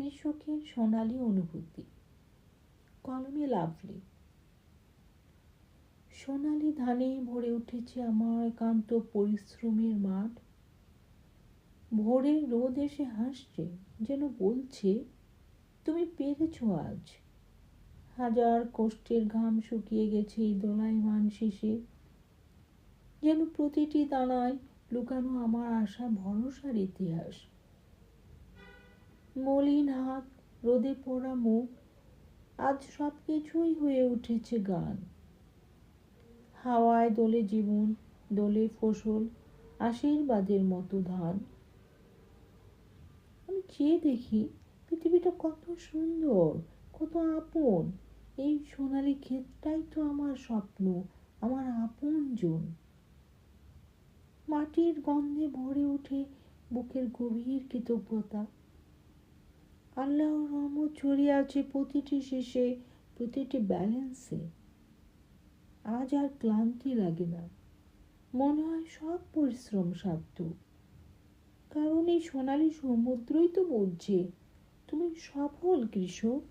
কৃষকের সোনালি অনুভূতি। কলমে লাভলি। সোনালি ধানে ভরে উঠেছে আমার একান্ত পরিশ্রমের মাঠ। ভোরে রোদ এসে হাসছে, যেন বলছে, তুমি পেরেছ আজ। হাজার কষ্টের ঘাম শুকিয়ে গেছে এই দোলাইমান শেষে। যেন প্রতিটি দানায় লুকানো আমার আশা ভরসার ইতিহাস। মলিন হাত, রোদে পড়া মুখ, আজ সব কিছুই হয়ে উঠেছে গান। হাওয়ায় দোলে জীবন, দোলে ফসল, আশীর্বাদের মতো ধান। আমি চেয়ে দেখি পৃথিবীটা কত সুন্দর, কত আপন। এই সোনালি ক্ষেতটাই তো আমার স্বপ্ন, আমার আপন জন মাটির গন্ধে ভরে ওঠে বুকের গভীর কৃতজ্ঞতা। আল্লাহর রহমত ছড়িয়ে আছে প্রতিটি শেষে, প্রতিটি ব্যালেন্সে আজ আর ক্লান্তি লাগে না। মনে হয় সব পরিশ্রম সার্থক কারণ এই সোনালি সমুদ্রই তো বলছে, তুমি সফল কৃষক।